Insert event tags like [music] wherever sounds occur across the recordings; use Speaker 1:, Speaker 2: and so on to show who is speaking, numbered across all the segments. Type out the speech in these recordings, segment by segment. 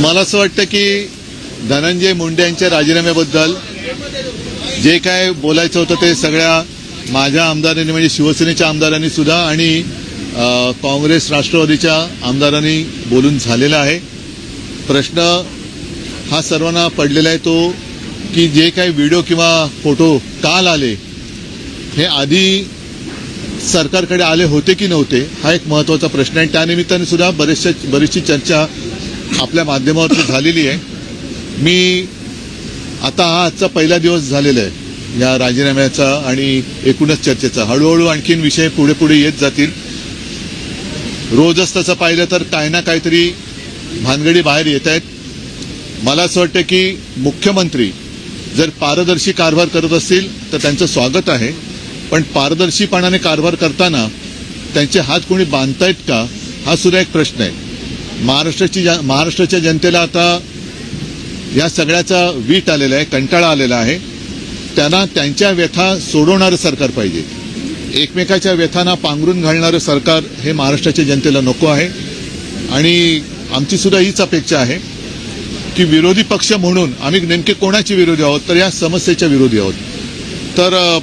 Speaker 1: मला असं वाटतं की धनंजय मुंडे यांच्या राजीनाम्याबद्दल जे काय बोलायचं होतं ते सगळ्या माझ्या आमदारांनी म्हणजे शिवसेनेच्या आमदारांनी सुद्धा आणि काँग्रेस राष्ट्रवादीच्या आमदारांनी बोलून झालेला आहे. प्रश्न हा सर्वांना पडलेला आहे तो की जे काही व्हिडिओ किंवा फोटो काल आले हे आधी सरकारकडे आले होते की नव्हते हा एक महत्त्वाचा प्रश्न आहे. त्यानिमित्ताने सुद्धा बरेचशा बरीचशी चर्चा आपल्या माध्यमावरती झालेली आहे. मी आता हा आजचा पहिला दिवस झालेला आहे. या राजीनाम्याचा आणि एकूणच चर्चेचा. हळूहळू आणखीन विषय पुढे पुढे येत जातील. रोजच तसं पाहिलं तर काय ना काहीतरी भानगडी बाहेर येत आहेत. मला असं वाटतं की मुख्यमंत्री जर पारदर्शी कारभार करत असतील तर त्यांचं स्वागत आहे. पण पारदर्शीपणाने कारभार करताना त्यांचे हात कोणी बांधतायत का? हा सुद्धा एक प्रश्न आहे. महाराष्ट्राची जा महाराष्ट्राच्या जनतेला आता या सगळ्याचा वीट आलेला आहे कंटाळा आलेला आहे. त्यांना त्यांच्या व्यथा सोडवणारं सरकार पाहिजे. एकमेकाच्या व्यथांना पांघरून घालणारं सरकार हे महाराष्ट्राच्या जनतेला नको आहे. आणि आमची सुद्धा हीच अपेक्षा आहे की विरोधी पक्ष म्हणून आम्ही नेमके कोणाचे विरोधी आहोत तर या समस्येच्या विरोधी आहोत. तर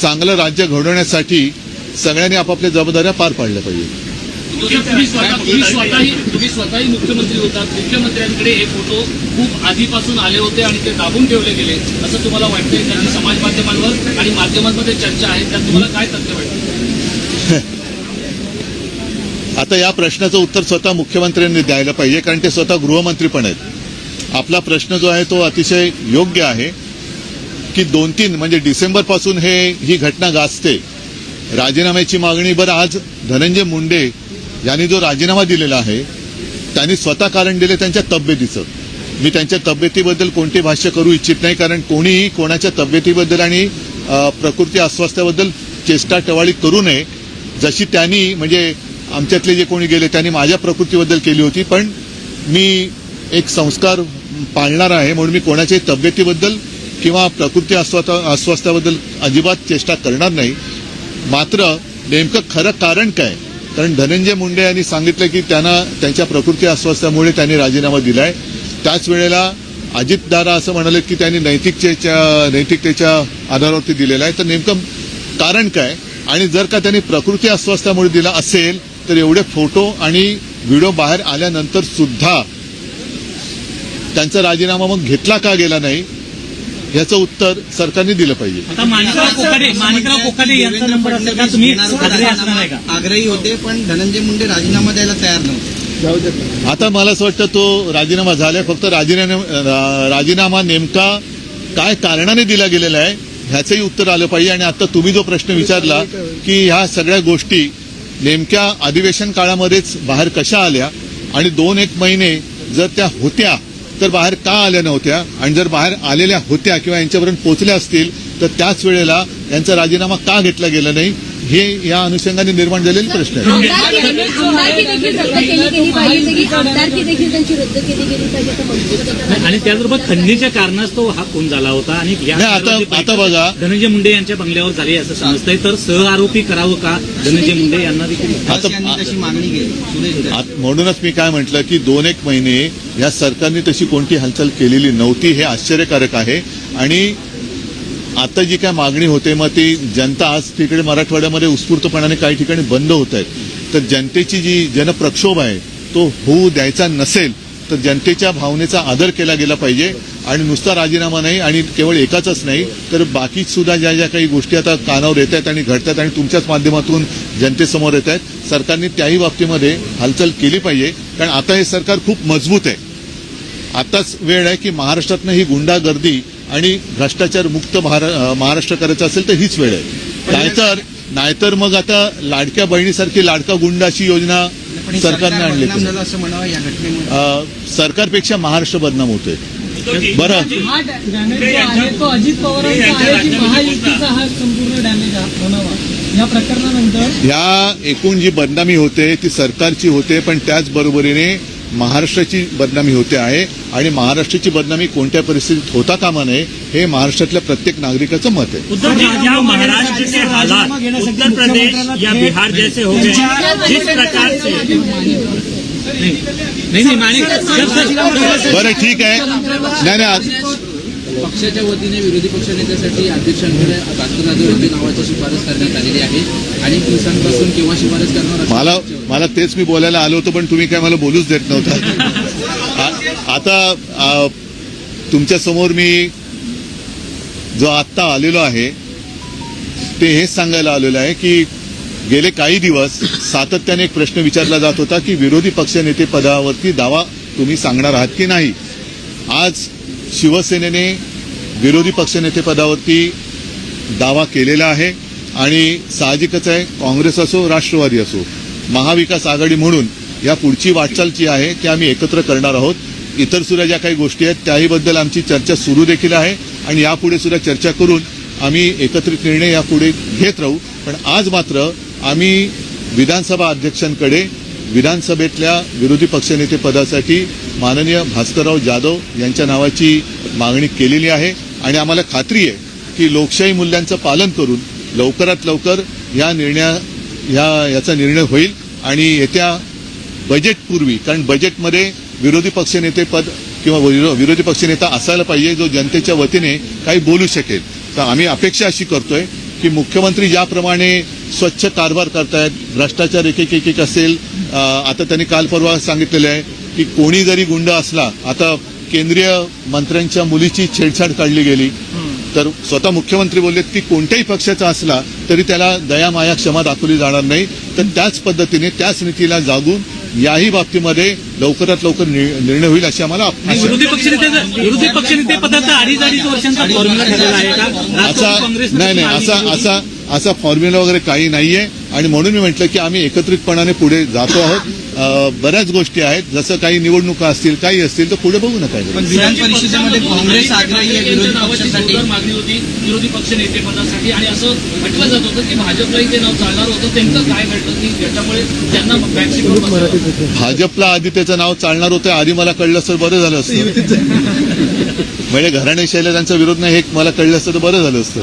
Speaker 1: चांगलं राज्य घडवण्यासाठी सगळ्यांनी आपापल्या जबाबदाऱ्या पार पाडल्या पाहिजे
Speaker 2: तुम्ही स्वतः तुम्ही स्वतःही तुम्ही स्वतःही मुख्यमंत्री होतात मुख्यमंत्र्यांकडे हे फोटो खूप आधीपासून आले होते आणि ते दाबून ठेवले गेले. असं तुम्हाला वाटतंय? कारण समाज माध्यमांवर आणि माध्यमांमध्ये चर्चा आहे. त्यात तुम्हाला काय तथ्य वाटतं? [laughs]
Speaker 1: आता या प्रश्नाचं उत्तर स्वतः मुख्यमंत्र्यांनी द्यायला पाहिजे कारण ते स्वतः गृहमंत्री पण आहेत. आपला प्रश्न जो आहे तो अतिशय योग्य आहे की दोन तीन म्हणजे डिसेंबरपासून हे ही घटना गाजते. राजीनाम्याची मागणी बरं आज धनंजय मुंडे यांनी जो राजीनामा दिलेला आहे त्यांनी स्वतः कारण दिले त्यांच्या तब्येतीचं. मी त्यांच्या तब्येतीबद्दल कोणते भाष्य करू इच्छित नाही कारण कोणीही कोणाच्या तब्येतीबद्दल आणि प्रकृती अस्वास्थ्याबद्दल चेष्टा टवाळी करू नये. जशी त्यांनी म्हणजे आमच्यातले जे कोणी गेले त्यांनी माझ्या प्रकृतीबद्दल केली होती पण मी एक संस्कार पाळणार आहे म्हणून मी कोणाच्याही तब्येतीबद्दल किंवा प्रकृती अस्वस्थ अस्वास्थ्याबद्दल अजिबात चेष्टा करणार नाही. मात्र नेमकं खरं कारण काय? कारण धनंजय मुंडे यांनी सांगितलं की त्यांना त्यांच्या प्रकृती अस्वास्थ्यामुळे त्यांनी राजीनामा दिलाय. त्याच वेळेला अजितदादा असं म्हणाले की त्यांनी नैतिकतेच्या नैतिकतेच्या आधारावरती दिलेला आहे. तर नेमकं कारण काय? आणि जर का त्यांनी प्रकृती अस्वास्थ्यामुळे दिला असेल तर एवढे फोटो आणि व्हिडिओ बाहेर आल्यानंतर सुद्धा त्यांचा राजीनामा मग घेतला का गेला नाही? याचं उत्तर सरकारने दिलं पाहिजे.
Speaker 3: आग्रही
Speaker 4: होते पण धनंजय मुंडे राजीनामा द्यायला तयार नव्हते.
Speaker 1: आता मला असं वाटतं तो राजीनामा झालाय फक्त राजीनामा राजीनामा नेमका काय कारणाने दिला गेलेला आहे ह्याचंही उत्तर आलं पाहिजे. आणि आता तुम्ही जो प्रश्न विचारला की ह्या सगळ्या गोष्टी नेमक्या अधिवेशन काळामध्येच बाहेर कशा आल्या आणि दोन एक महिने जर त्या होत्या तर बाहेर का आल्या नव्हत्या आणि जर बाहेर आलेल्या होत्या किंवा यांच्यापर्यंत पोहोचल्या असतील तर त्याच वेळेला यांचा राजीनामा का घेतला गेला नाही? हे या अनुषंगाने निर्माण झालेले प्रश्न आहेत.
Speaker 3: आणि त्याचबरोबर खंडणीच्या कारणास्तव हा खून झाला होता आणि या
Speaker 1: नाही, आता- आता बघा.
Speaker 3: धनंजय मुंडे यांच्या बंगल्यावर झाली असं समजतंय. तर सह आरोपी करावं का धनंजय मुंडे यांना देखील?
Speaker 4: मागणी केली.
Speaker 1: म्हणूनच मी काय म्हटलं की दोन एक महिने या सरकारने तशी कोणती हालचाल केलेली नव्हती हे आश्चर्यकारक आहे. आणि आता जी काय मागणी होते मग ती जनता आज तिकडे मराठवाड्यामध्ये उत्स्फूर्तपणाने काही ठिकाणी बंद होत आहेत. तर जनतेची जी जनप्रक्षोभ आहे तो होऊ द्यायचा नसेल तर जनतेच्या भावनेचा आदर केला गेला पाहिजे. आणि नुसता राजीनामा नाही आणि केवळ एकाचाच नाही तर बाकी सुद्धा ज्या ज्या काही गोष्टी आता कानावर येत आहेत आणि घडतात आणि तुमच्याच माध्यमातून जनतेसमोर येत आहेत सरकारने त्याही बाबतीमध्ये हालचाल केली पाहिजे. कारण आता हे सरकार खूप मजबूत आहे. आताच वेळ आहे की महाराष्ट्रातनं ही गुंडागर्दी आणि भ्रष्टाचार मुक्त महारा- महाराष्ट्र करायचं असेल तर हीच वेळ आहे. नाहीतर नाहीतर मग आता लाडक्या बहिणीसारखी लाडका गुंड अशी योजना सरकारने
Speaker 4: सरकार
Speaker 1: आणली
Speaker 4: बदनाम झालं असं म्हणावं या घटनेमुळे.
Speaker 1: अं, सरकारपेक्षा महाराष्ट्र बदनाम होतोय. बरं.
Speaker 5: हा डॅमेज जो आहे तो अजित पवारांचा आहे की महायुतीचा हा संपूर्ण डॅमेज म्हणावा या प्रकरणानंतर?
Speaker 1: ह्या एकूण जी बदनामी होते ती सरकारची होते पण त्याचबरोबरीने महाराष्ट्राची बदनामी होते आहे आणि महाराष्ट्राची बदनामी कोणत्या परिस्थितीत होता कामा नये हे महाराष्ट्रातल्या प्रत्येक नागरिकाचं मत आहे.
Speaker 6: महाराष्ट्र के हालात. उत्तर प्रदेश या बिहार जैसे हो गए. जिस प्रकार से
Speaker 3: नाही नाही माने सर, सर,
Speaker 1: बरं ठीक आहे. नाही नाही आ-
Speaker 7: पक्षाच्या वतीने विरोधी पक्षनेत्यासाठी अध्यक्षांकडे भास्कर जाधव नावाची शिफारस करण्यात आलेली आहे. अनेक दिवसांपासून केव्हा शिफारस करणार
Speaker 1: मला मला तेच मी बोलायला आलो होतो पण तुम्ही काय मला बोलूच देत नव्हता. आता तुमच्यासमोर मी जो आत्ता आलेलो आहे ते हेच सांगायला आलेलो आहे की गेले काही दिवस सातत्याने एक प्रश्न विचारला जात होता की विरोधी पक्षनेते पदावरती दावा तुम्ही सांगणार आहात की नाही? आज शिवसेनेने विरोधी पक्षनेतेपदावरती दावा केलेला आहे आणि साहजिकच आहे काँग्रेस असो राष्ट्रवादी असो महाविकास आघाडी म्हणून या पुढची वाटचाल जी आहे ती आम्ही एकत्र करणार आहोत. इतर सुद्धा ज्या काही गोष्टी आहेत त्याहीबद्दल आमची चर्चा सुरू देखील आहे आणि यापुढे सुद्धा चर्चा करून आम्ही एकत्रित निर्णय यापुढे घेत राहू. पण आज मात्र आम्ही विधानसभा अध्यक्षांकडे विधानसभेतल्या विरोधी पक्षनेतेपदासाठी माननीय भास्करराव जाधव यांच्या नावाची मागणी केलेली आहे. आणि आम्हाला खात्री आहे की लोकशाही मूल्यांचं पालन करून लवकरात लवकर या निर्णया ह्या याचा निर्णय होईल. आणि येत्या बजेटपूर्वी कारण बजेटमध्ये विरोधी पक्षनेतेपद किंवा विरोधी पक्षनेता असायला पाहिजे जो जनतेच्या वतीने काही बोलू शकेल. तर आम्ही अपेक्षा अशी करतोय की मुख्यमंत्री ज्याप्रमाणे स्वच्छ कारभार करतायत भ्रष्टाचार एक एक एक एक असेल आता त्यांनी काल परवा सांगितलेलं आहे की कोणी जरी गुंड असला आता केंद्रीय मंत्र्यांच्या मुलीची छेडछाड काढली गेली तर स्वतः मुख्यमंत्री बोललेत की कोणत्याही पक्षाचा असला तरी त्याला दया माया क्षमा दाखवली जाणार नाही तर त्याच पद्धतीने त्याच नीतीला जागून याही बाबतीमध्ये लवकरात लवकर निर्णय होईल अशी आम्हाला.
Speaker 3: विरोधी पक्षनेते विरोधी पक्षनेते पदाचा अडीच अडीच वर्षांचा फॉर्म्युला ठरलेला आहे का
Speaker 1: असा नाही नाही असा. असा असा फॉर्म्युला वगैरे काही नाहीये आणि म्हणून मी म्हटलं की आम्ही एकत्रितपणाने पुढे जातो आहोत. बऱ्याच गोष्टी आहेत. जसं काही निवडणुका असतील काही असतील तर पुढे बघू नका
Speaker 4: पण विधान परिषदेमध्ये काँग्रेस विरोधी
Speaker 2: मागणी होती पक्ष नेतेपदासाठी आणि असं म्हटलं जात होतं की भाजपलाही ते नाव चालणार होतं. नेमकं काय घडलं की ज्याच्यामुळे त्यांना
Speaker 1: भाजपला आधी त्याचं नाव चालणार होतं आधी मला कळलं असतं बरं झालं असतं. [laughs] म्हणजे घराणेशाहीला त्यांचा विरोध नाही हे मला कळलं असतं तर बरं झालं असतं.